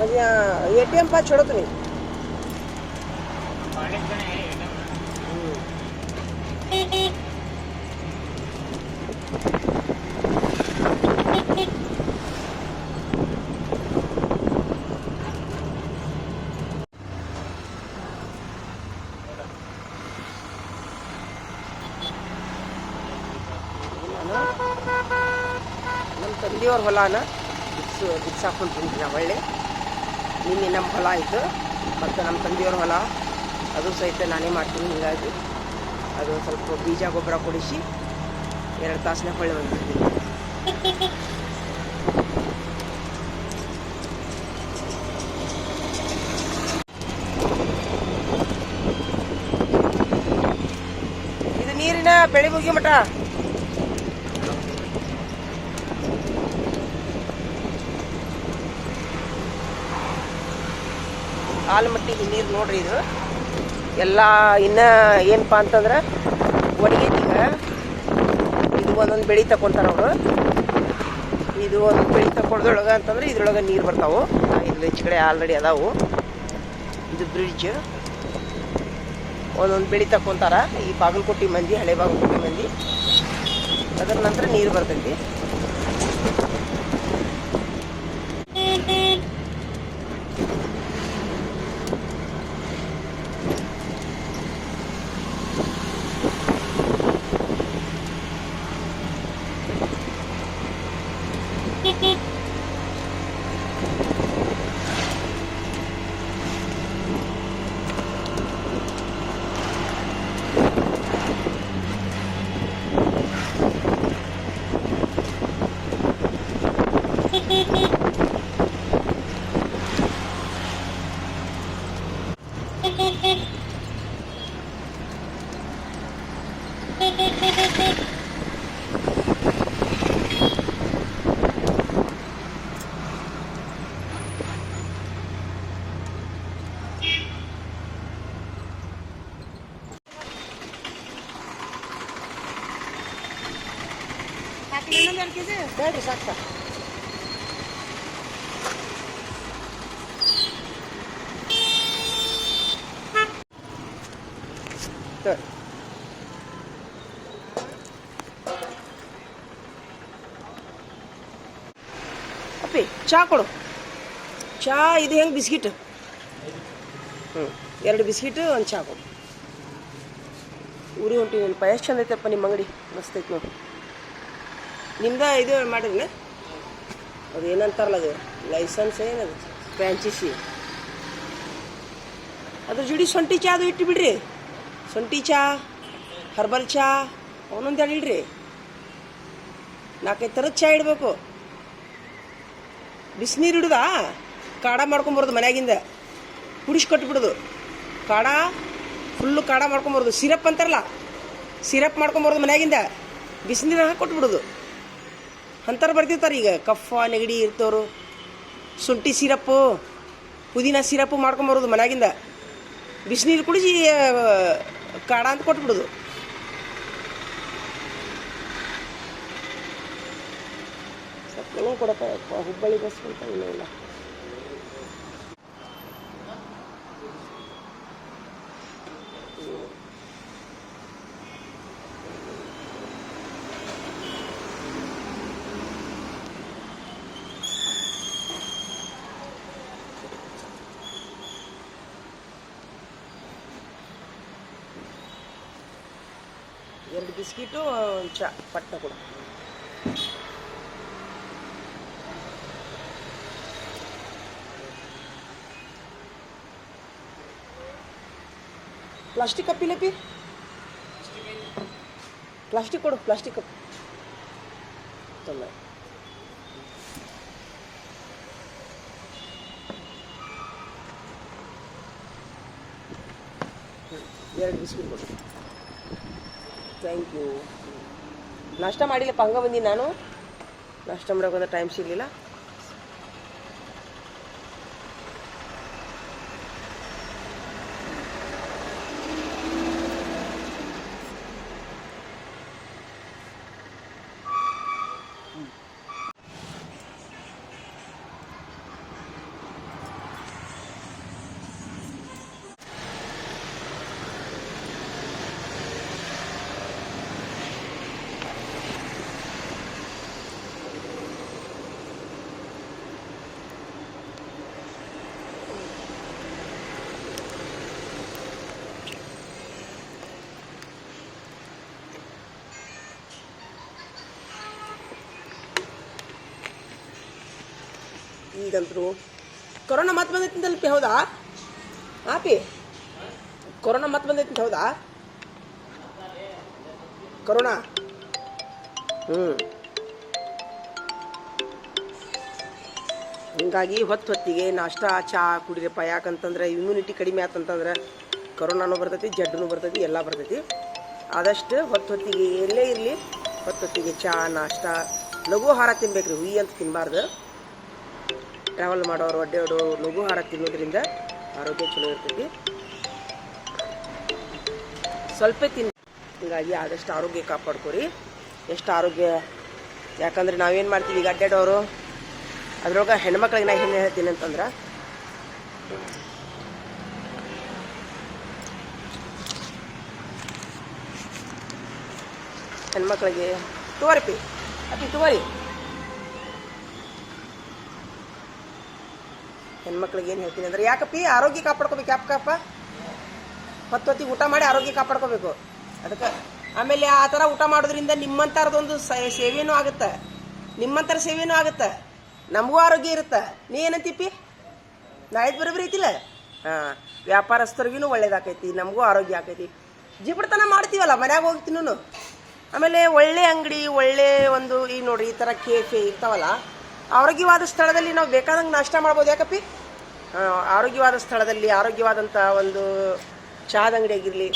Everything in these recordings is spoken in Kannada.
પછી એટીએમ પાસ છોડો તો નહીં ನಮ್ಮ ತಂದೆಯವ್ರ ಹೊಲನ ಬಿಚ್ಚು ಬಿಚ್ಚಾಕೊಂಡು ತಿಂತೀವಿ ನಾವು ಒಳ್ಳೆ? ನಿನ್ನೆ ನಮ್ಮ ಹೊಲ ಆಯಿತು. ಮತ್ತು ನಮ್ಮ ತಂದೆಯವ್ರ ಹೊಲ. ಅದು ಸಹಿತ ನಾನೇ ಮಾಡ್ತೀನಿ. ಹೀಗಾಗಿ ಅದು ಸ್ವಲ್ಪ ಬೀಜ ಗೊಬ್ಬರ ಕೊಡಿಸಿ ಎರಡು ತಾಸನ್ನ ಹೊಳ್ಳೆ ಬಂದಿದ್ದೀನಿ ಇದು ನೀರಿನ ಬೆಳೆ ಮುಗಿ ಮಠ ಆಲಮಟ್ಟಿಗೆ ನೀರು ನೋಡ್ರಿ ಇದು. ಎಲ್ಲ ಇನ್ನ ಏನಪ್ಪಾ ಅಂತಂದ್ರೆ ಒಣಗಿದೀಗ ಇದು ಒಂದೊಂದು ಬೆಳೆ ತಕೊಂತಾರ ಅವರು. ಇದು ಒಂದು ಬೆಳೆ ತಗೊಳ್ದೊಳಗೆ ಅಂತಂದ್ರೆ ಇದ್ರೊಳಗೆ ನೀರು ಬರ್ತಾವು. ಇಲ್ಲಿ ಹೆಚ್ಚು ಕಡೆ ಆಲ್ರೆಡಿ ಅದಾವು. ಇದು ಬ್ರಿಡ್ಜ್ ಒಂದೊಂದು ಬೆಳೆ ತಕೊಂತಾರ. ಈ ಬಾಗಲಕೋಟೆ ಮಂದಿ, ಹಳೆ ಬಾಗಲಕೋಟೆ ಮಂದಿ. ಅದರ ನಂತರ ನೀರು ಬರ್ತೈತಿ. ಬೇಡ್ರಿ ಸಾಕು ಸಾಕು ಅಪ್ಪಿ, ಚಾ ಕೊಡು. ಚಾ ಇದು ಹೆಂಗೆ ಬಿಸ್ಕಿಟ್? ಹ್ಞೂ ಎರಡು ಬಿಸ್ಕಿಟ್, ಒಂದು ಚಾ ಕೊಡು. ಊರಿ ಹೊಂಟಿನಪ್ಪ ಎಷ್ಟು ಚಂದ ಐತಪ್ಪ ನಿಮ್ಮ ಅಂಗಡಿ. ಮಸ್ತ್ ಐತೆ ನೋಡಿ. ನಿಮ್ದ ಇದು ಮಾಡಿದ್ನ? ಅದು ಏನಂತಾರಲ್ಲ ಅದು? ಲೈಸೆನ್ಸ್ ಏನದು? ಫ್ರಾಂಚೈಸಿ ಅದ್ರ ಜೋಡಿ ಶುಂಠಿ ಚಾ ಅದು ಇಟ್ಟು ಬಿಡ್ರಿ. ಶುಂಠಿ ಚಾ, ಹರ್ಬಲ್ ಚಾ, ಅವನೊಂದು ಹೇಳಿ ಇಡ್ರಿ. ನಾಲ್ಕೈದು ಥರದ ಚಾ ಇಡಬೇಕು. ಬಿಸಿನೀರು ಇಡುದಾ? ಕಾಡ ಮಾಡ್ಕೊಂಬರೋದು ಮನ್ಯಾಗಿಂದ. ಕೊಟ್ಬಿಡೋದು ಕಾಡ ಫುಲ್ಲು ಕಾಡ ಮಾಡ್ಕೊಂಬರೋದು. ಸಿರಪ್ ಅಂತಾರಲ್ಲ? ಸಿರಪ್ ಮಾಡ್ಕೊಂಬರೋದು ಮನ್ಯಾಗಿಂದ. ಬಿಸಿನೀರು ಹಾಕಿ ಕೊಟ್ಬಿಡೋದು ಅಂತಾರೆ ಬರ್ತಿರ್ತಾರೆ ಈಗ. ಕಫ, ನೆಗಡಿ ಇರ್ತವ್ರು. ಶುಂಠಿ ಸಿರಪ್ಪು ಪುದೀನ ಸಿರಪ್ಪು ಮಾಡ್ಕೊಂಬರೋದು ಮನ್ಯಾಗಿಂದ. ಬಿಸಿನೀರು ಕುಡಿಸಿ ಕಾಡ ಅಂತ ಕೊಟ್ಬಿಡೋದು. ಕೊಡಪ್ಪ ಹುಬ್ಬಳ್ಳಿ ಬಸ್ ಅಂತ ಇಲ್ಲ ಎರಡು ಬಿಸ್ಕಿಟು ಒಂದು ಚಾ ಪಟ್ಟ ಕೊಡು. ಪ್ಲಾಸ್ಟಿಕ್ ಕಪ್ ಇಲ್ಲ ಪಿ? ಪ್ಲಾಸ್ಟಿಕ್ ಕೊಡು, ಪ್ಲಾಸ್ಟಿಕ್ ಕಪ್. ತೊಂದರೆ ಎರಡು ಬಿಸ್ಕಿಟ್ ಕೊಡು. ಥ್ಯಾಂಕ್ ಯು ನಾಷ್ಟ ಮಾಡಿಲ್ಲಪ್ಪ ಹಂಗೆ ಬಂದೀನಿ ನಾನು? ನಾಷ್ಟ ಮಾಡೋಕೆ ಟೈಮ್ ಸಿಗಲಿಲ್ಲ. ಈಗಂತರೂ ಕೊರೋನಾ ಮತ್ತೆ ಬಂದೈತಿ ಪಿ, ಹೌದಾ? ಆಪಿ ಕೊರೋನಾ ಮತ್ತೆ ಬಂದೈತಿ ಅಂತ ಹೌದಾ? ಕೊರೋನಾ? ಹ್ಮ್. ಹಿಂಗಾಗಿ ಹೊತ್ತು ಹೊತ್ತಿಗೆ ನಾಷ್ಟ ಚಹಾ ಕುಡಿರಪ್ಪ ಯಾಕಂತಂದ್ರೆ ಇಮ್ಯುನಿಟಿ ಕಡಿಮೆ ಆತಂತಂದ್ರೆ ಕೊರೋನಾನು ಬರ್ತೈತಿ, ಜಡ್ಡುನು ಬರ್ತೈತಿ, ಎಲ್ಲ ಬರ್ತೈತಿ. ಆದಷ್ಟು ಹೊತ್ತು ಹೊತ್ತಿಗೆ ಎಲ್ಲೇ ಇರಲಿ ಹೊತ್ತು ಹೊತ್ತಿಗೆ ಚಹಾ ನಾಷ್ಟ, ಲಘು ಆಹಾರ ತಿನ್ಬೇಕ್ರಿ. ಹುಯಿ ಅಂತ ತಿನ್ನಬಾರ್ದು ಟ್ರಾವೆಲ್ ಮಾಡೋರು ಅಡ್ಡಾಡೋರು ಲಘು ಆಹಾರ ತಿನ್ನೋದ್ರಿಂದ ಆರೋಗ್ಯ ಚಲೋ ಇರ್ತೈತಿ. ಸ್ವಲ್ಪ ತಿನ್ ಹಿಂಗಾಗಿ ಆದಷ್ಟು ಆರೋಗ್ಯ ಕಾಪಾಡ್ಕೊರಿ. ಎಷ್ಟು ಆರೋಗ್ಯ? ಯಾಕಂದ್ರೆ ನಾವೇನು ಮಾಡ್ತೀವಿ, ಈಗ ಅಡ್ಡಾಡೋರು ಅದ್ರೊಳಗೆ ಹೆಣ್ಮಕ್ಳಿಗೆ ನಾ ಏನು ಹೇಳ್ತೀನಿ ಅಂತಂದ್ರೆ, ಹೆಣ್ಮಕ್ಳಿಗೆ ತೋರಿಪಿ ಪಿ. ಅಪ್ಪಿ ಹೆಣ್ಮಕ್ಳಿಗೆ ಏನು ಹೇಳ್ತೀನಿ ಅಂದ್ರೆ, ಯಾಕಪ್ಪಿ, ಆರೋಗ್ಯ ಕಾಪಾಡ್ಕೋಬೇಕು ಯಾಕಪ್ಪ ಹೊತ್ತೊತ್ತಿಗೆ ಊಟ ಮಾಡಿ ಆರೋಗ್ಯ ಕಾಪಾಡ್ಕೋಬೇಕು. ಅದಕ್ಕೆ, ಆಮೇಲೆ ಆ ಥರ ಊಟ ಮಾಡೋದ್ರಿಂದ ನಿಮ್ಮಂಥರದೊಂದು ಸೇವೆನೂ ಆಗುತ್ತೆ. ನಿಮ್ಮಂಥರ ಸೇವೆನೂ ಆಗುತ್ತೆ. ನಮಗೂ ಆರೋಗ್ಯ ಇರುತ್ತೆ. ನೀ ಏನಂತೀಪಿ? ನಾಳೆ ಬರೋಬ್ರಿ ಐತಿಲ್ಲ ಹಾಂ ವ್ಯಾಪಾರಸ್ಥರಿಗೂ ಒಳ್ಳೇದಾಕೈತಿ, ನಮಗೂ ಆರೋಗ್ಯ ಆಕೈತಿ. ಜಿಬಿಡ್ತನ ಮಾಡ್ತೀವಲ್ಲ, ಮನ್ಯಾಗ ಹೋಗ್ತೀನೂ ಆಮೇಲೆ ಒಳ್ಳೆ ಅಂಗಡಿ, ಒಳ್ಳೆ ಒಂದು, ಈ ನೋಡ್ರಿ, ಈ ಥರ ಕೇಫೆ ಇರ್ತಾವಲ್ಲ ಆರೋಗ್ಯವಾದ ಸ್ಥಳದಲ್ಲಿ ನಾವು ಬೇಕಾದಂಗೆ ನಾಷ್ಟ ಮಾಡ್ಬೋದು. ಯಾಕಪ್ಪಿ? ಆರೋಗ್ಯವಾದ ಸ್ಥಳದಲ್ಲಿ ಆರೋಗ್ಯವಾದಂಥ ಒಂದು ಚಹಾದ ಅಂಗಡಿಯಾಗಿರಲಿ,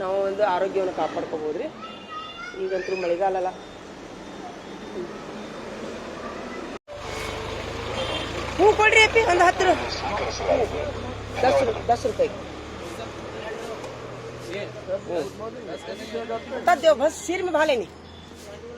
ನಾವು ಒಂದು ಆರೋಗ್ಯವನ್ನು ಕಾಪಾಡ್ಕೋಬೋದು ರೀ ಈಗಂತೂ ಮಳೆಗಾಲಲ್ಲ ಹೂ ಕೊಡ್ರಿ ಅಪ್ಪಿ, ಒಂದು ಹತ್ತು ದಸ್ ದಸ್ ರೂಪಾಯಿ. ತದ್ದೇವು, ಬಸ್ ಸೀರೆ ಭಾಲೇನಿ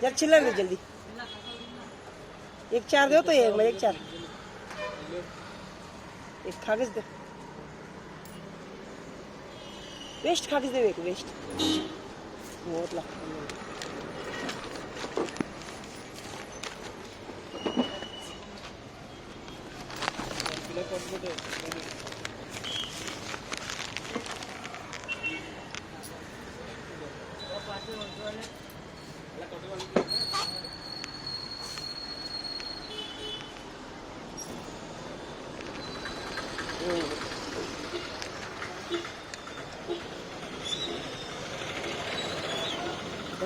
जरा चिल्ला दे जल्दी एक चार दो तो एक मैं एक चार एक कागज दो वेस्ट कागज दे एक वेस्ट बहुत ला बस बंद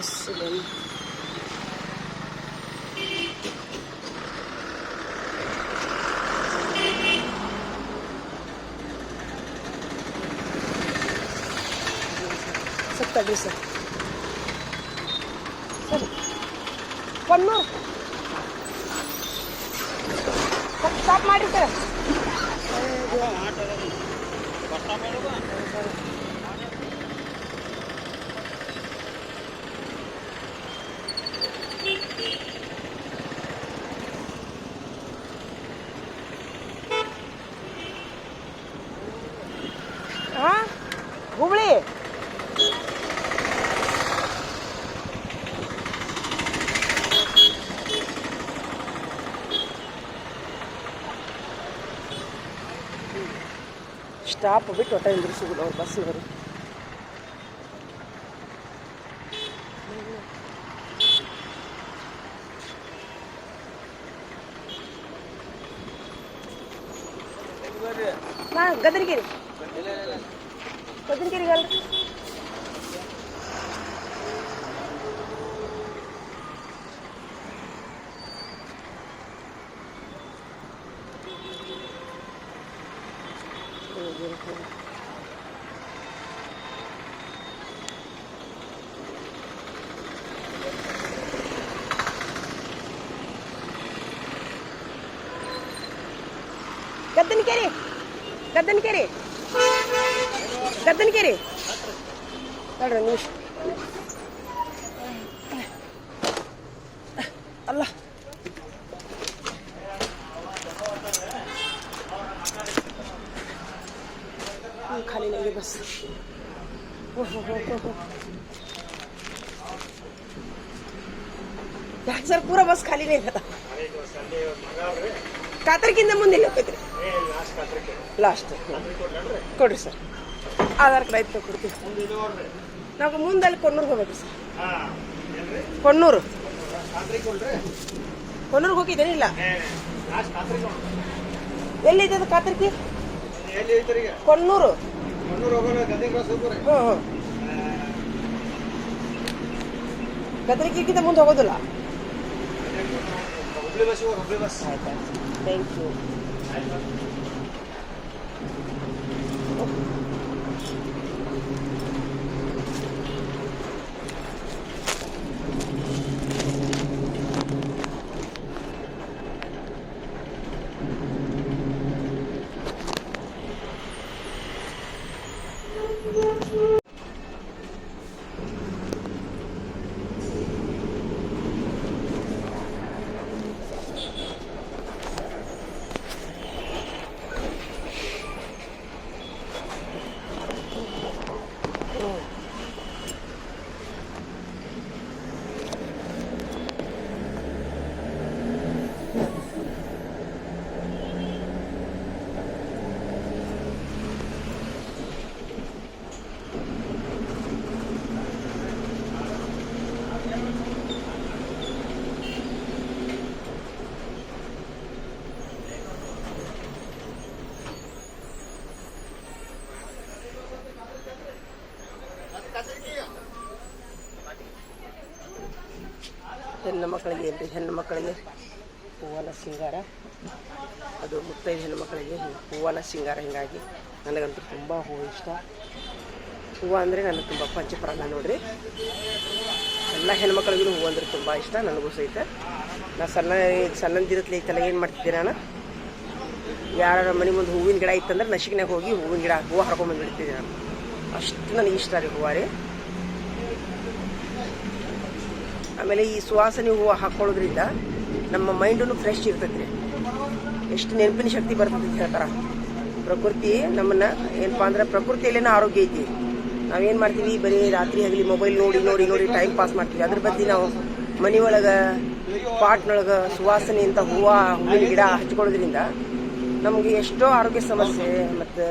guys Ayan. Sudah bisa. Sudah. Stop, stop, stop ಬಿಟ್ಟು ಒಟ್ಟ ನಿಂದ್ರಿಸುದಿಲ್ಲ ಅವ್ರು ಬಸ್ನವರು ನಾ ಗದರಿಗಿರಿ ಗದರಿಗಿರಿ ಗದ್ದನಕೆರೆ ಗದ್ದನಕೆರೆ ಗದ್ದನಕೆರೆ ನೋಡ್ರಿ ನಿಮಿಷ. ಅಲ್ಲ. ಹ್ಮ್, ಖಾಲಿ ಇದೆ ಬಸ್. ಹೋ, ಹೋ, ಹೋ, ಹೋ, ಹೋ. ಯಾಕೆ ಸರ್ ಪೂರ ಬಸ್ ಖಾಲಿನೇ ಇರತ್ತ ಕಾತರ್ಕಿಂತ ಮುಂದೆ ಎಲ್ಲಿ ಲಾಸ್ಟ್ ಕೊಡ್ರಿ ಸರ್. ಆಧಾರ್ ಕಾರ್ಡ್ ಐದು ಕೊಡ್ತೀವಿ ನಾವು ಮುಂದಲ್ಲಿ ಕೊನ್ನೂರ್ಗೆ ಹೋಗ್ಬೇಕು ಸರ್. ಕೊಣ್ಣೂರು. ಹೋಗಿದ್ದೇನೆ ಹೋಗಿದ್ದೇನಿಲ್ಲ ಎಲ್ಲಿದೆ ಅದು ಕಾತರ್ಕಿ ಕೊಣ್ಣೂರು. ಹ್ಞೂ ಹ್ಞೂ ಗದರಿಕಿಂತ ಮುಂದೆ ಹೋಗೋದಿಲ್ಲ. ಥ್ಯಾಂಕ್ ಯು ಹೆಣ್ಣು ಮಕ್ಕಳಿಗೆ ರೀ ಹೆಣ್ಣು ಮಕ್ಕಳಿಗೆ ಹೂವನ ಸಿಂಗಾರ. ಅದು ಮುತ್ತೈದು ಹೆಣ್ಣು ಮಕ್ಕಳಿಗೆ ಹೂವನ ಸಿಂಗಾರ ಹಿಂಗಾಗಿ ನನಗಂತೂ ತುಂಬ ಹೂವು ಇಷ್ಟ. ಹೂವು ಅಂದರೆ ನನಗೆ ತುಂಬ ಪಂಚಪ್ರಾಣ ನೋಡ್ರಿ. ಎಲ್ಲ ಹೆಣ್ಮಕ್ಳಿಗೂ ಹೂವು ಅಂದ್ರೆ ತುಂಬ ಇಷ್ಟ, ನನಗೂ ಸಹಿತ. ನಾ ಸಣ್ಣ ಸಣ್ಣದಿರತ್ಲೆ ಐತಲ್ಲ ಏನು ಮಾಡ್ತಿದ್ದೆ ನಾನು? ಯಾರ ಮನೆ ಮುಂದೆ ಹೂವಿನ ಗಿಡ ಇತ್ತಂದ್ರೆ ನಶಿಕ್ನಾಗ ಹೋಗಿ ಹೂವಿನ ಗಿಡ ಹೂವು ಹರ್ಕೊಂಬಂದ್ಬಿಡ್ತಿದ್ದೆ ನಾನು. ಅಷ್ಟು ನನಗೆ ಇಷ್ಟ ರೀ ಹೂವು ರೀ. ಆಮೇಲೆ ಈ ಸುವಾಸನೆ ಹೂವು ಹಾಕೊಳ್ಳೋದ್ರಿಂದ ನಮ್ಮ ಮೈಂಡೂ ಫ್ರೆಶ್ ಇರ್ತೈತಿ ರೀ. ಎಷ್ಟು ನೆನಪಿನ ಶಕ್ತಿ ಬರ್ತದೆ ಅಂತ ಹೇಳ್ತಾರೆ. ಪ್ರಕೃತಿ ನಮ್ಮನ್ನ ಏನಪ್ಪಾ ಅಂದ್ರೆ ಪ್ರಕೃತಿಯಲ್ಲೇನ ಆರೋಗ್ಯ ಐತಿ. ನಾವೇನು ಮಾಡ್ತೀವಿ? ಬರೀ ರಾತ್ರಿ ಆಗಲಿ ಮೊಬೈಲ್ ನೋಡಿ ನೋಡಿ ನೋಡಿ ಟೈಮ್ ಪಾಸ್ ಮಾಡ್ತೀವಿ. ಅದ್ರ ಬದ್ಲಿ ನಾವು ಮನೆ ಒಳಗೆ ಪಾಟ್ನೊಳಗೆ ಸುವಾಸನೆ ಅಂತ ಹೂವು, ಹೂವಿನ ಗಿಡ ಹಚ್ಕೊಳ್ಳೋದ್ರಿಂದ ನಮಗೆ ಎಷ್ಟೋ ಆರೋಗ್ಯ ಸಮಸ್ಯೆ ಮತ್ತು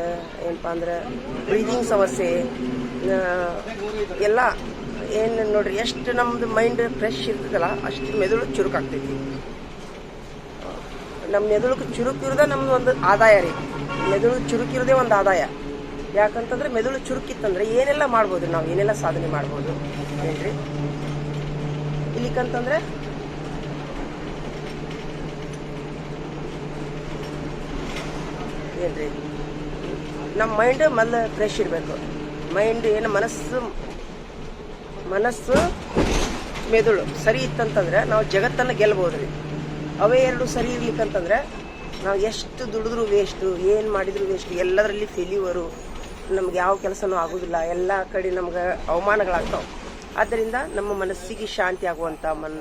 ಏನಪ್ಪಾ ಅಂದ್ರೆ ಬ್ರೀದಿಂಗ್ ಸಮಸ್ಯೆ ಎಲ್ಲ ಏನು ನೋಡ್ರಿ, ಎಷ್ಟು ನಮ್ದು ಮೈಂಡ್ ಫ್ರೆಶ್ ಇರ್ತದಲ್ಲ, ಅಷ್ಟು ಮೆದುಳು ಚುರುಕಾಗ್ತೈತಿ. ನಮ್ಮ ಮೆದುಳು ಚುರುಕಿರೋದೇ ನಮ್ದು ಒಂದು ಆದಾಯ ರೀ. ಮೆದುಳು ಚುರುಕಿರೋದೇ ಒಂದು ಆದಾಯ. ಯಾಕಂತಂದ್ರೆ ಮೆದುಳು ಚುರುಕಿತ್ತಂದ್ರೆ ಏನೆಲ್ಲ ಮಾಡ್ಬೋದು ನಾವು, ಏನೆಲ್ಲ ಸಾಧನೆ ಮಾಡ್ಬೋದು, ಏನ್ರಿ? ಇಲ್ಲಿಕಂತಂದ್ರೆ, ಏನ್ರಿ? ನಮ್ಮ ಮೈಂಡ್ ಮಲ್ಲ ಫ್ರೆಶ್ ಇರಬೇಕು. ಮೈಂಡ್ ಏನು ಮನಸ್ಸು ಮನಸ್ಸು ಮೆದುಳು ಸರಿ ಇತ್ತಂತಂದ್ರೆ ನಾವು ಜಗತ್ತನ್ನು ಗೆಲ್ಬೋದು ರೀ. ಅವೇ ಎರಡು ಸರಿ ಇರ್ಲಿಕ್ಕಂತಂದ್ರೆ ನಾವು ಎಷ್ಟು ದುಡಿದ್ರು ವೇಸ್ಟು ಏನು ಮಾಡಿದ್ರು ವೇಸ್ಟು ಎಲ್ಲದರಲ್ಲಿ ಫೇಲ್ಯೂವರು ನಮ್ಗೆ ಯಾವ ಕೆಲಸನೂ ಆಗೋದಿಲ್ಲ. ಎಲ್ಲ ಕಡೆ ನಮ್ಗೆ ಅವಮಾನಗಳಾಗ್ತಾವೆ. ಆದ್ದರಿಂದ ನಮ್ಮ ಮನಸ್ಸಿಗೆ ಶಾಂತಿ ಆಗುವಂಥ ಮನ್,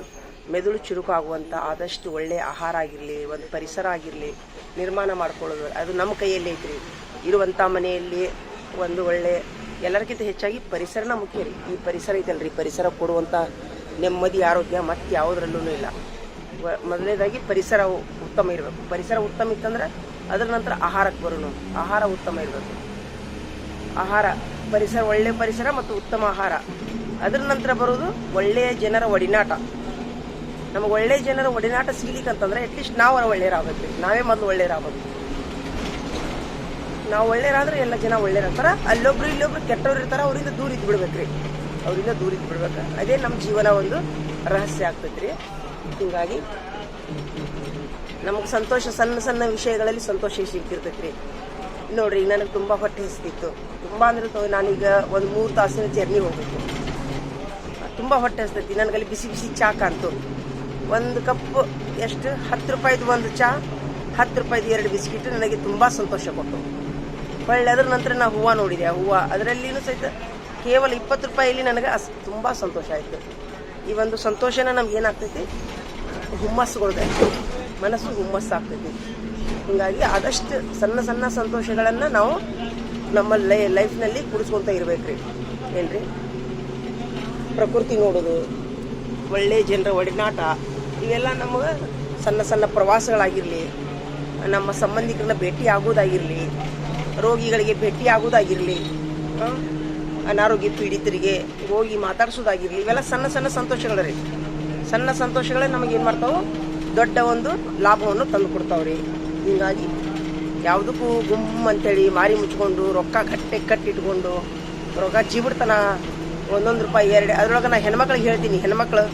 ಮೆದುಳು ಚುರುಕು ಆಗುವಂಥ ಆದಷ್ಟು ಒಳ್ಳೆಯ ಆಹಾರ ಆಗಿರಲಿ, ಒಂದು ಪರಿಸರ ಆಗಿರಲಿ, ನಿರ್ಮಾಣ ಮಾಡ್ಕೊಳ್ಳೋದು, ಅದು ನಮ್ಮ ಕೈಯಲ್ಲೇ ಐತ್ರಿ. ಇರುವಂಥ ಮನೆಯಲ್ಲಿ ಒಂದು ಒಳ್ಳೆ ಎಲ್ಲರಿಗಿಂತ ಹೆಚ್ಚಾಗಿ ಪರಿಸರನ ಮುಖ್ಯ ರೀ. ಈ ಪರಿಸರ ಐತಲ್ರಿ, ಪರಿಸರ ಕೊಡುವಂಥ ನೆಮ್ಮದಿ, ಆರೋಗ್ಯ ಮತ್ತೆ ಯಾವುದ್ರಲ್ಲೂ ಇಲ್ಲ. ಮೊದಲನೇದಾಗಿ ಪರಿಸರ ಉತ್ತಮ ಇರಬೇಕು. ಪರಿಸರ ಉತ್ತಮ ಇತ್ತಂದ್ರೆ ಅದರ ನಂತರ ಆಹಾರಕ್ಕೆ ಬರೋಣ ಆಹಾರ ಉತ್ತಮ ಇರಬೇಕು. ಆಹಾರ, ಪರಿಸರ ಒಳ್ಳೆಯ ಪರಿಸರ ಮತ್ತು ಉತ್ತಮ ಆಹಾರ. ಅದರ ನಂತರ ಬರೋದು ಒಳ್ಳೆಯ ಜನರ ಒಡಿನಾಟ. ನಮಗೆ ಒಳ್ಳೆಯ ಜನರ ಒಡನಾಟ ಸಿಗ್ಲಿಕ್ಕಂತಂದ್ರೆ ಅಟ್ಲೀಸ್ಟ್ ನಾವು ಒಳ್ಳೆಯರಾಗಬೇಕು ನಾವೇ ಮೊದಲು ಒಳ್ಳೆಯರಾಗಬೇಕು. ನಾವು ಒಳ್ಳೇರಾದ್ರೆ ಎಲ್ಲ ಜನ ಒಳ್ಳೇರಾಗ್ತಾರ ಅಲ್ಲೊಬ್ರು ಇಲ್ಲೊಬ್ರು ಕೆಟ್ಟವ್ರು ಇರ್ತಾರ, ಅವರಿಂದ ದೂರ ಇದ್ದು ಬಿಡ್ಬೇಕ್ರಿ. ಅವರಿಂದ ದೂರ ಇದ್ದು ಬಿಡ್ಬೇಕು. ಅದೇ ನಮ್ಮ ಜೀವನ ಒಂದು ರಹಸ್ಯ ಆಗ್ತೈತ್ರಿ. ಹಿಂಗಾಗಿ ನಮಗೆ ಸಂತೋಷ, ಸಣ್ಣ ಸಣ್ಣ ವಿಷಯಗಳಲ್ಲಿ ಸಂತೋಷ ಸಿಗ್ತಿರ್ತೈತ್ರಿ. ನೋಡ್ರಿ ಈಗ ನನಗೆ ತುಂಬ ಹೊಟ್ಟೆ ಹಸ್ತಿತ್ತು. ತುಂಬ ಅಂದ್ರೆ ನಾನೀಗ ಒಂದು ಮೂರು ತಾಸಿನ ಜರ್ನಿ ಹೋಗ್ಬೇಕು. ತುಂಬ ಹೊಟ್ಟೆ ಹಸ್ತೈತಿ ನನಗಲ್ಲಿ ಬಿಸಿ ಬಿಸಿ ಚಾ ಕಾಣ್ತು. ಒಂದು ಕಪ್ ಎಷ್ಟು? ಹತ್ತು ರೂಪಾಯಿದು ಒಂದು ಚಾ, ಹತ್ತು ರೂಪಾಯಿದು ಎರಡು ಬಿಸ್ಕಿಟ್, ನನಗೆ ತುಂಬ ಸಂತೋಷ ಕೊಟ್ಟು ಹೊಳ್ಳೆ ಅದ್ರ ನಂತರ ನಾ ಹೂವು ನೋಡಿದೆ, ಆ ಹೂವು. ಅದರಲ್ಲಿನೂ ಸಹಿತ ಕೇವಲ ಇಪ್ಪತ್ತು ರೂಪಾಯಿಲಿ ನನಗೆ ಅಸ್ ತುಂಬ ಸಂತೋಷ ಆಯಿತು. ಈ ಒಂದು ಸಂತೋಷನ ನಮ್ಗೆ ಏನಾಗ್ತೈತಿ? ಹುಮ್ಮಸ್ಸುಗೊಳ್ದೈತಿ ಮನಸ್ಸು ಹುಮ್ಮಸ್ಸಾಗ್ತೈತಿ. ಹೀಗಾಗಿ ಆದಷ್ಟು ಸಣ್ಣ ಸಣ್ಣ ಸಂತೋಷಗಳನ್ನು ನಾವು ನಮ್ಮ ಲೈ, ಲೈಫ್ನಲ್ಲಿ ಕುಡಿಸ್ಕೊತ ಇರ್ಬೇಕ್ರಿ. ಏನ್ರಿ? ಪ್ರಕೃತಿ ನೋಡೋದು ಒಳ್ಳೆಯ ಜನರ ಒಡನಾಟ, ಇವೆಲ್ಲ ನಮಗೆ ಸಣ್ಣ ಸಣ್ಣ ಪ್ರವಾಸಗಳಾಗಿರಲಿ, ನಮ್ಮ ಸಂಬಂಧಿಕರನ್ನ ಭೇಟಿ ಆಗೋದಾಗಿರಲಿ ರೋಗಿಗಳಿಗೆ ಭೇಟಿ ಆಗೋದಾಗಿರಲಿ ಆ, ಅನಾರೋಗ್ಯ ಪೀಡಿತರಿಗೆ ಹೋಗಿ ಮಾತಾಡಿಸೋದಾಗಿರಲಿ ಇವೆಲ್ಲ ಸಣ್ಣ ಸಣ್ಣ ಸಂತೋಷಗಳ. ರೀ ಸಣ್ಣ ಸಂತೋಷಗಳೇ ನಮಗೆ ಏನು ಮಾಡ್ತಾವೆ? ದೊಡ್ಡ ಒಂದು ಲಾಭವನ್ನು ತಂದು ಕೊಡ್ತಾವ್ರಿ. ಹೀಗಾಗಿ ಯಾವುದಕ್ಕೂ ಗುಮ್ ಅಂತೇಳಿ ಮಾರಿ ಮುಚ್ಕೊಂಡು ರೊಕ್ಕ ಕಟ್ಟೆ ಕಟ್ಟಿಟ್ಕೊಂಡು ರೊಕ್ಕ ಜೀಬಿಡ್ತಾನ ಒಂದೊಂದು ರೂಪಾಯಿ ಎರಡು ಅದ್ರೊಳಗೆ ನಾ ಹೆಣ್ಮಕ್ಳಿಗೆ ಹೇಳ್ತೀನಿ ಹೆಣ್ಮಕ್ಳು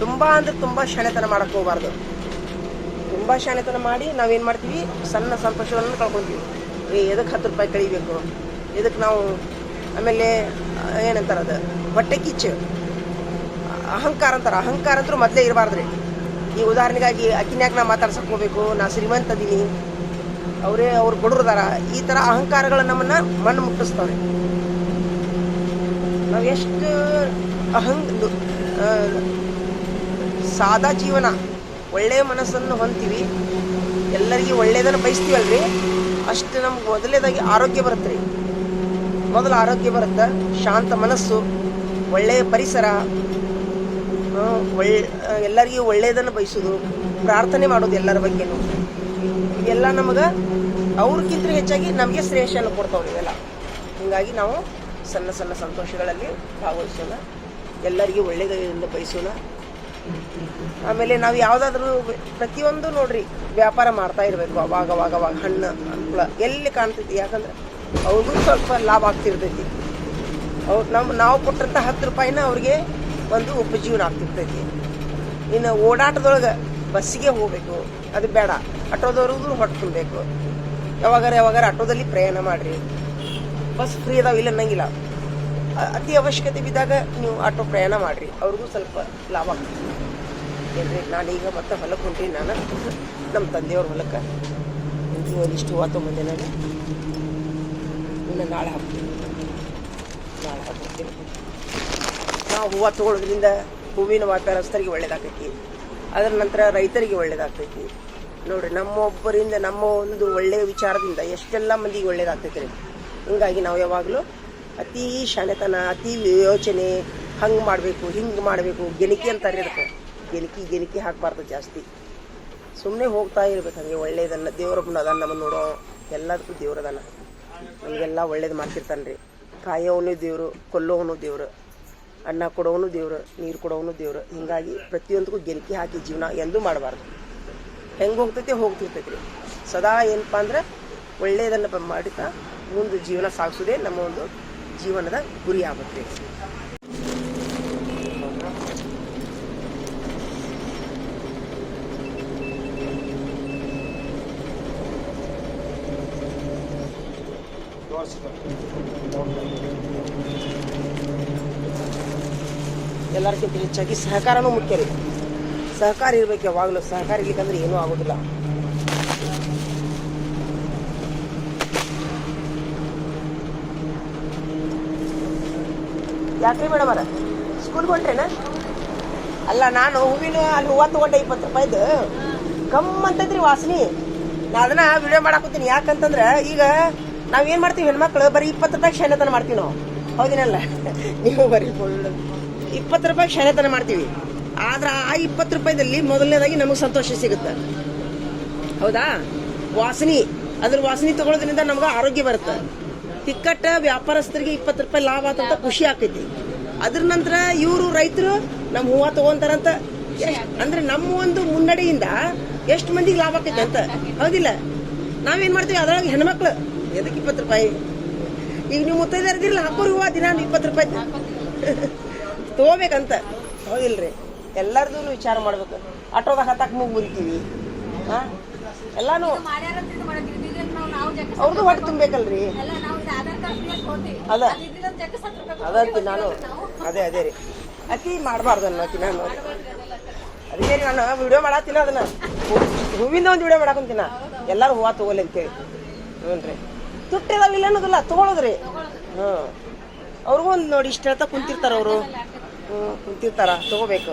ತುಂಬ ಅಂದ್ರೆ ತುಂಬ ಶಾಣೆತನ ಮಾಡಕ್ಕೆ ಹೋಗಬಾರ್ದು. ತುಂಬ ಶಾಣೆತನ ಮಾಡಿ ನಾವೇನು ಮಾಡ್ತೀವಿ? ಸಣ್ಣ ಸಂತೋಷಗಳನ್ನು ಕಳ್ಕೊತೀವಿ. ಎದಕ್ಕೆ ಹತ್ತು ರೂಪಾಯಿ ಕಳಿಬೇಕು? ಇದಕ್ಕೆ ನಾವು, ಆಮೇಲೆ, ಏನಂತಾರೆ ಅದು? ಹೊಟ್ಟೆ ಕಿಚ್ಚು. ಅಹಂಕಾರ ಅಂತಾರೆ. ಅಹಂಕಾರ ಅಂತೂ ಮೊದಲೇ ಇರಬಾರ್ದ್ರಿ ಈ ಉದಾಹರಣೆಗಾಗಿ ಅಕ್ಕಿನ್ಯಾಗ ನಾ ಮಾತಾಡ್ಸಕ್ ಹೋಗ್ಬೇಕು, ನಾ ಶ್ರೀಮಂತ ಅದೀನಿ. ಅವರೇ, ಅವ್ರು ಬಡುರದಾರ ಈ ಥರ ಅಹಂಕಾರಗಳು ನಮ್ಮನ್ನ ಮಣ್ಣು ಮುಟ್ಟಿಸ್ತಾವ್ರಿ. ನಾವು ಎಷ್ಟು ಅಹಂಗ್ ಸಾದಾ ಜೀವನ ಒಳ್ಳೆಯ ಮನಸ್ಸನ್ನು ಹೊಂತೀವಿ ಎಲ್ಲರಿಗೂ ಒಳ್ಳೆಯದನ್ನು ಬಯಸ್ತೀವಲ್ರಿ. ಅಷ್ಟು ನಮ್ಗೆ ಮೊದಲೇದಾಗಿ ಆರೋಗ್ಯ ಬರುತ್ತೆ ರೀ. ಮೊದಲು ಆರೋಗ್ಯ ಬರುತ್ತೆ, ಶಾಂತ ಮನಸ್ಸು, ಒಳ್ಳೆಯ ಪರಿಸರ ಒಳ್ಳೆ, ಎಲ್ಲರಿಗೂ ಒಳ್ಳೆಯದನ್ನು ಬಯಸೋದು, ಪ್ರಾರ್ಥನೆ ಮಾಡೋದು ಎಲ್ಲರ ಬಗ್ಗೆನೂ. ಇವೆಲ್ಲ ನಮಗೆ ಅವ್ರಿಗಿಂತ ಹೆಚ್ಚಾಗಿ ನಮಗೆ ಶ್ರೇಯಸ್ಸನ್ನು ಕೊಡ್ತಾವೆ ಇವೆಲ್ಲ. ಹೀಗಾಗಿ ನಾವು ಸಣ್ಣ ಸಣ್ಣ ಸಂತೋಷಗಳಲ್ಲಿ ಭಾಗವಹಿಸೋಣ. ಎಲ್ಲರಿಗೂ ಒಳ್ಳೆಯದರಿಂದ ಬಯಸೋಣ. ಆಮೇಲೆ ನಾವು ಯಾವುದಾದ್ರೂ ಪ್ರತಿಯೊಂದು ನೋಡ್ರಿ, ವ್ಯಾಪಾರ ಮಾಡ್ತಾ ಇರ್ಬೇಕು ಅವಾಗ ಅವಾಗ ಅವಾಗ ಹಣ್ಣು ಅನುಕೂಲ ಎಲ್ಲಿ ಕಾಣ್ತೈತಿ ಯಾಕಂದ್ರೆ ಅವ್ರಿಗೂ ಸ್ವಲ್ಪ ಲಾಭ ಆಗ್ತಿರ್ತೈತಿ. ಅವ್ರು ನಮ್ಮ ನಾವು ಕೊಟ್ಟಂಥ ಹತ್ತು ರೂಪಾಯಿನ ಅವ್ರಿಗೆ ಒಂದು ಉಪಜೀವನ ಆಗ್ತಿರ್ತೈತಿ. ಇನ್ನು ಓಡಾಟದೊಳಗೆ ಬಸ್ಸಿಗೆ ಹೋಗಬೇಕು, ಅದು ಬೇಡ. ಆಟೋದವ್ರಿಗೂ ಹೊಟ್ಟು ತುಂಬಬೇಕು. ಯಾವಾಗಾರ ಯಾವಾಗಾರ ಆಟೋದಲ್ಲಿ ಪ್ರಯಾಣ ಮಾಡಿರಿ. ಬಸ್ ಫ್ರೀ ಅದಾವ ಇಲ್ಲ ಅನ್ನಂಗಿಲ್ಲ. ಅತಿ ಅವಶ್ಯಕತೆ ಬಿದ್ದಾಗ ನೀವು ಆಟೋ ಪ್ರಯಾಣ ಮಾಡಿರಿ. ಅವ್ರಿಗೂ ಸ್ವಲ್ಪ ಲಾಭ ಆಗ್ತದೆ. ಏನ್ರಿ ನಾನೀಗ ಮತ್ತೆ ಹೊಲಕ್ಕೆ ಹೊಂಟೀನಿ ನಾನು. ನಮ್ಮ ತಂದೆಯವ್ರ ಹೊಲಕ್ಕೆ. ಇದು ಒಂದಿಷ್ಟು ಹೂವು ತೊಗೊಂಬಂದೆ ನಾನು. ಇನ್ನು ನಾಳೆ ಹಾಕ್ತೀನಿ. ನಾಳೆ ಹಾಕ್ತೀನಿ. ನಾವು ಹೂವು ತೊಗೊಳೋದ್ರಿಂದ ಹೂವಿನ ವ್ಯಾಪಾರಸ್ಥರಿಗೆ ಒಳ್ಳೇದಾಗ್ತೈತಿ ಅದರ ನಂತರ ರೈತರಿಗೆ ಒಳ್ಳೇದಾಗ್ತೈತಿ ನೋಡ್ರಿ, ನಮ್ಮೊಬ್ಬರಿಂದ ನಮ್ಮ ಒಂದು ಒಳ್ಳೆಯ ವಿಚಾರದಿಂದ ಎಷ್ಟೆಲ್ಲ ಮಂದಿಗೆ ಒಳ್ಳೇದಾಗ್ತೈತಿ ರೀ ಹಿಂಗಾಗಿ ನಾವು ಯಾವಾಗಲೂ ಅತಿ ಶಾಣೆತನ, ಅತಿ ಯೋಚನೆ, ಹಂಗೆ ಮಾಡಬೇಕು, ಹಿಂಗೆ ಮಾಡಬೇಕು, ಗೆಣಕಿ ಅಂತಾರೆ ಅದಕ್ಕೆ ಗೆಣಕಿ ಗೆಣಕಿ ಹಾಕಬಾರ್ದು ಜಾಸ್ತಿ. ಸುಮ್ಮನೆ ಹೋಗ್ತಾ ಇರ್ಬೇಕು, ಹಂಗೆ ಒಳ್ಳೇದನ್ನ, ದೇವರ ಅದಾನ ನಮ್ಮನ್ನು ನೋಡೋ ಎಲ್ಲದಕ್ಕೂ ದೇವ್ರದಾನ ನಮಗೆಲ್ಲ ಒಳ್ಳೇದು ಮಾಡ್ತಿರ್ತಾನೆ ರೀ. ಕಾಯೋವನು ದೇವರು ಕೊಲ್ಲೋವನು ದೇವರು, ಅನ್ನ ಕೊಡೋನು ದೇವರು, ನೀರು ಕೊಡೋನು ದೇವರು. ಹಿಂಗಾಗಿ ಪ್ರತಿಯೊಂದಕ್ಕೂ ಗೆಣಕಿ ಹಾಕಿ ಜೀವನ ಎಂದೂ ಮಾಡಬಾರ್ದು. ಹೆಂಗೆ ಹೋಗ್ತೈತೆ, ಹೋಗ್ತಿರ್ತೈತೆ ರೀ. ಸದಾ ಏನಪ್ಪ ಅಂದ್ರೆ ಒಳ್ಳೆಯದನ್ನು ಮಾಡಿತಾ ಮಾಡುತ್ತಾ ಮುಂದೆ ಜೀವನ ಸಾಗಿಸೋದೇ ನಮ್ಮ ಒಂದು ಜೀವನದ ಗುರಿ ಆಗುತ್ತೆ. ಎಲ್ಲರಿಗಿಂತ ಹೆಚ್ಚಾಗಿ ಸಹಕಾರನೂ ಮುಖ್ಯ ರೀ ಸಹಕಾರ ಇರಬೇಕು ಯಾವಾಗಲೂ. ಸಹಕಾರ ಇರ್ಲಿಕ್ಕಂದ್ರೆ ಏನೂ ಆಗೋದಿಲ್ಲ. ಯಾಕ್ರಿ ಮೇಡಮ್ ಅರ ಸ್ಕೂಲ್ಗೆ ಹೊಂಟ್ರೇನ? ಅಲ್ಲ, ನಾನು ಹೂವಿನ ಅಲ್ಲಿ ಹೂವು ತಗೊಂಡೆ ಇಪ್ಪತ್ತು ರೂಪಾಯ್ದು ಕಮ್ ಅಂತೈತ್ರಿ ವಾಸನಿ. ನಾ ಅದನ್ನ ವಿಡಿಯೋ ಮಾಡಾಕೋತೀನಿ ಯಾಕಂತಂದ್ರೆ ಈಗ ನಾವೇನು ಮಾಡ್ತೀವಿ ಹೆಣ್ಮಕ್ಳು, ಬರೀ ಇಪ್ಪತ್ತು ರೂಪಾಯಿ ಕ್ಷಣತನ ಮಾಡ್ತೀವಿ ನಾವು. ಹೌದಿನಲ್ಲ? ನೀವು ಬರೀ ಫುಲ್ ಇಪ್ಪತ್ತು ರೂಪಾಯಿ ಕ್ಷಣತನ ಮಾಡ್ತೀವಿ. ಆದ್ರೆ ಆ ಇಪ್ಪತ್ತು ರೂಪಾಯಿದಲ್ಲಿ ಮೊದಲನೇದಾಗಿ ನಮಗೆ ಸಂತೋಷ ಸಿಗುತ್ತೆ. ಹೌದಾ? ವಾಸನಿ. ಅದ್ರ ವಾಸನಿ ತಗೊಳ್ಳೋದ್ರಿಂದ ನಮ್ಗೆ ಆರೋಗ್ಯ ಬರುತ್ತೆ. ತಿಕ್ಕಟ್ಟ ವ್ಯಾಪಾರಸ್ಥರಿಗೆ ಇಪ್ಪತ್ತು ರೂಪಾಯಿ ಲಾಭ ಆತಂತ ಖುಷಿ ಆಕೈತಿ ಅದ್ರ ನಂತರ ಇವರು ರೈತರು ನಮ್ಮ ಹೂವ ತಗೊಂತಾರಂತ ಅಂತ ಅಂದ್ರೆ ನಮ್ಮ ಒಂದು ಮುನ್ನಡೆಯಿಂದ ಎಷ್ಟು ಮಂದಿಗೆ ಲಾಭ ಆಕೈತಿ ಅಂತ. ಹೌದಿಲ್ಲ? ನಾವೇನ್ ಮಾಡ್ತೀವಿ? ಅದ್ರೊಳಗೆ ಹೆಣ್ಮಕ್ಳು. ಎದಕ್ಕೆ ಇಪ್ಪತ್ತು ರೂಪಾಯಿ? ಈಗ ನೀವು ಮುತ್ತೈದೆಯರ್ ಹಾಕೋರು ಹೂವ ದಿನ ಇಪ್ಪತ್ತು ರೂಪಾಯಿ. ತಗೋಬೇಕಂತ. ಹೌದಿಲ್ರಿ? ಎಲ್ಲರದು ವಿಚಾರ ಮಾಡ್ಬೇಕು. ಆಟೋದಾಗ ಹತ್ತಾಕ್ ಮುಗಿ ಮುರಿತೀವಿ ಹಾ? ಎಲ್ಲಾನು ಅವ್ರದ್ದು ಹೊಟ್ಟೆ ತುಂಬಬೇಕಲ್ರಿ ಅದ. ಅದು ಅದಂತಿ ನಾನು ಅದೇ ಅದೇ ರೀ. ಅತಿ ಮಾಡಬಾರ್ದು ಅನ್ನೋತಿ ನಾನು. ಅದಕ್ಕೆ ರೀ ನಾನು ವಿಡಿಯೋ ಮಾಡತ್ತೀನಿ ಅದನ್ನ. ಹೂವಿಂದ ಒಂದು ವಿಡಿಯೋ ಮಾಡಾಕಂತೀನ ಎಲ್ಲಾರು ಹೂವ ತಗೋಲಿ ಅಂತೇಳಿ ಹ್ಞೂ ರೀ. ತುಟ್ಟಿದಾವಿಲ್ಲ ಅನ್ನೋದಿಲ್ಲ ತಗೊಳೋದ್ರಿ ಹ್ಞೂ. ಅವ್ರಿಗೂ ಒಂದು ನೋಡಿ, ಇಷ್ಟ ಹೇಳ್ತಾ ಕುಂತಿರ್ತಾರ ಅವರು. ಹ್ಞೂ, ಕುಂತಿರ್ತಾರ, ತಗೋಬೇಕು.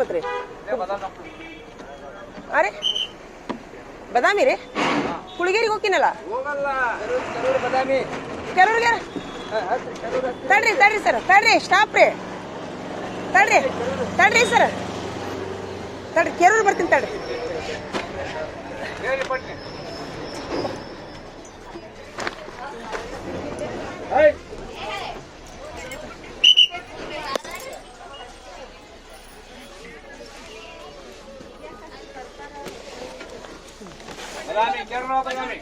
ಹೋಗತ್ರಿ ಬದಾಮ ಅರೆ ಬದಾಮಿ. ರೀ ಕುಳಗೇರಿಗೆ ಹೋಗಿನಲ್ಲ ಕೆಲವ್ರಿಗೆ ತಡ್ರಿ ತಡ್ರಿ ಸರ್. ತಡ್ರಿ ಸ್ಟಾಪ್ ರೀ. ತಡ್ರಿ ತಡ್ರಿ ಸರ್. ತಡ್ರಿ ಕೆರೂರು ಬರ್ತೀನಿ ತಡ್ರಿ. ಹೇಳಿ ಪಟ್ನಿ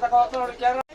ಬದಾಮಿ